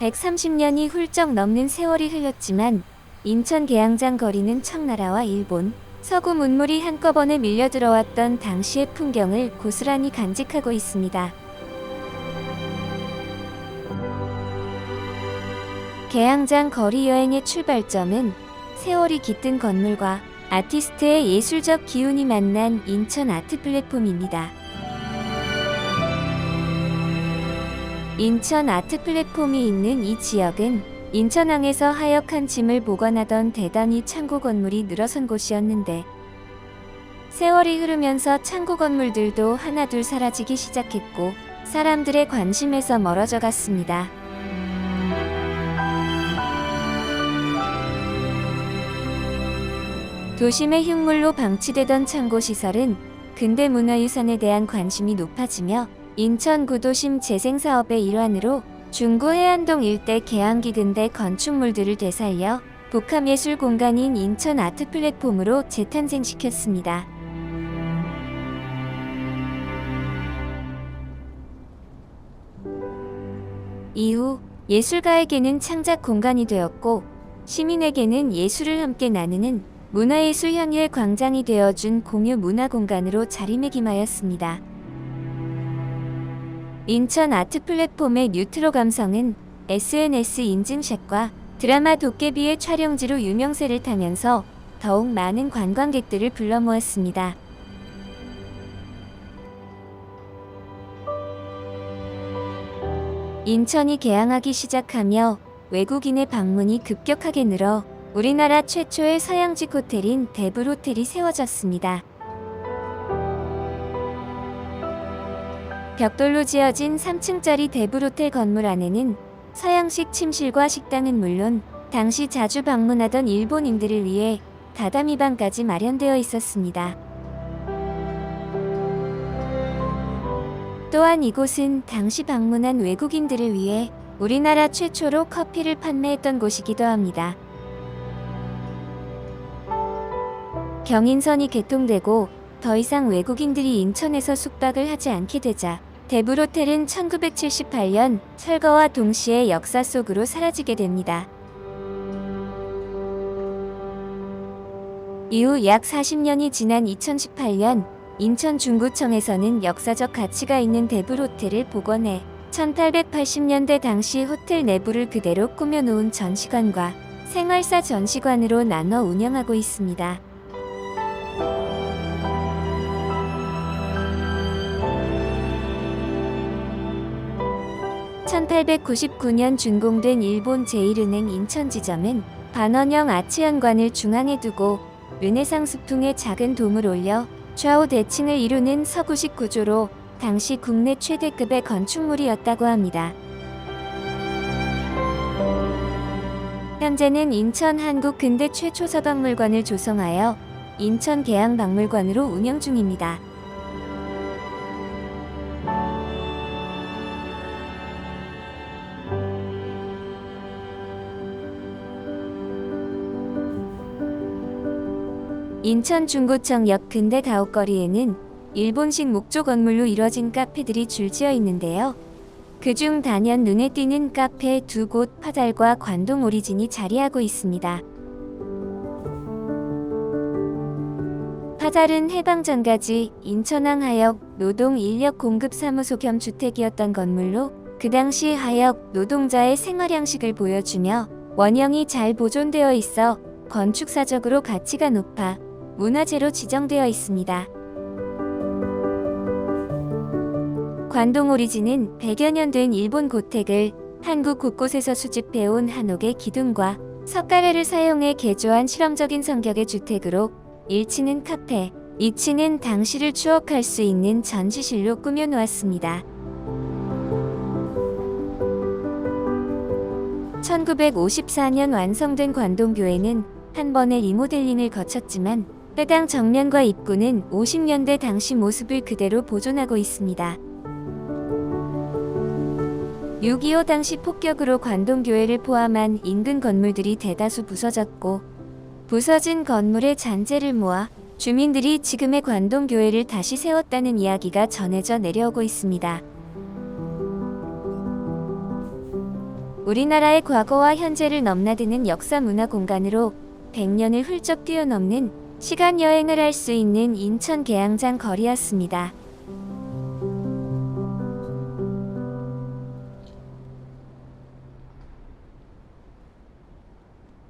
130년이 훌쩍 넘는 세월이 흘렀지만 인천 계양장 거리는 청나라와 일본, 서구 문물이 한꺼번에 밀려 들어왔던 당시의 풍경을 고스란히 간직하고 있습니다. 계양장 거리 여행의 출발점은 세월이 깃든 건물과 아티스트의 예술적 기운이 만난 인천 아트 플랫폼입니다. 인천 아트 플랫폼이 있는 이 지역은 인천항에서 하역한 짐을 보관하던 대단히 창고 건물이 늘어선 곳이었는데 세월이 흐르면서 창고 건물들도 하나둘 사라지기 시작했고 사람들의 관심에서 멀어져 갔습니다. 도심의 흉물로 방치되던 창고 시설은 근대 문화유산에 대한 관심이 높아지며 인천 구도심 재생 사업의 일환으로 중구 해안동 일대 개항기 근대 건축물들을 되살려 복합예술 공간인 인천 아트 플랫폼으로 재탄생시켰습니다. 이후 예술가에게는 창작 공간이 되었고 시민에게는 예술을 함께 나누는 문화예술 향유의 광장이 되어준 공유 문화 공간으로 자리매김하였습니다. 인천 아트 플랫폼의 뉴트로 감성은 SNS 인증샷과 드라마 도깨비의 촬영지로 유명세를 타면서 더욱 많은 관광객들을 불러 모았습니다. 인천이 개항하기 시작하며 외국인의 방문이 급격하게 늘어 우리나라 최초의 서양직 호텔인 데블 호텔이 세워졌습니다. 벽돌로 지어진 3층짜리 데블 호텔 건물 안에는 서양식 침실과 식당은 물론 당시 자주 방문하던 일본인들을 위해 다다미 방까지 마련되어 있었습니다. 또한 이곳은 당시 방문한 외국인들을 위해 우리나라 최초로 커피를 판매했던 곳이기도 합니다. 경인선이 개통되고 더 이상 외국인들이 인천에서 숙박을 하지 않게 되자 데브로텔은 1978년 철거와 동시에 역사 속으로 사라지게 됩니다. 이후 약 40년이 지난 2018년 인천 중구청에서는 역사적 가치가 있는 데브로텔을 복원해 1880년대 당시 호텔 내부를 그대로 꾸며놓은 전시관과 생활사 전시관으로 나눠 운영하고 있습니다. 1899년 준공된 일본 제1은행 인천지점은 반원형 아치현관을 중앙에 두고 르네상스 풍의 작은 돔을 올려 좌우 대칭을 이루는 서구식 구조로 당시 국내 최대급의 건축물이었다고 합니다. 현재는 인천 한국 근대 최초 서박물관을 조성하여 인천 계양박물관으로 운영 중입니다. 인천 중구청역 근대 가옥거리에는 일본식 목조 건물로 이뤄진 카페들이 줄지어 있는데요. 그중 단연 눈에 띄는 카페 두 곳 파달과 관동 오리진이 자리하고 있습니다. 파달은 해방 전까지 인천항 하역 노동 인력 공급 사무소 겸 주택이었던 건물로 그 당시 하역 노동자의 생활 양식을 보여주며 원형이 잘 보존되어 있어 건축사적으로 가치가 높아 문화재로 지정되어 있습니다. 관동 오리진은 100여 년 된 일본 고택을 한국 곳곳에서 수집해온 한옥의 기둥과 석가래를 사용해 개조한 실험적인 성격의 주택으로 1층은 카페, 2층은 당시를 추억할 수 있는 전시실로 꾸며놓았습니다. 1954년 완성된 관동교회는 한 번의 리모델링을 거쳤지만 해당 정면과 입구는 50년대 당시 모습을 그대로 보존하고 있습니다. 6.25 당시 폭격으로 관동교회를 포함한 인근 건물들이 대다수 부서졌고 부서진 건물의 잔재를 모아 주민들이 지금의 관동교회를 다시 세웠다는 이야기가 전해져 내려오고 있습니다. 우리나라의 과거와 현재를 넘나드는 역사 문화 공간으로 100년을 훌쩍 뛰어넘는 시간 여행을 할 수 있는 인천 계양장 거리였습니다.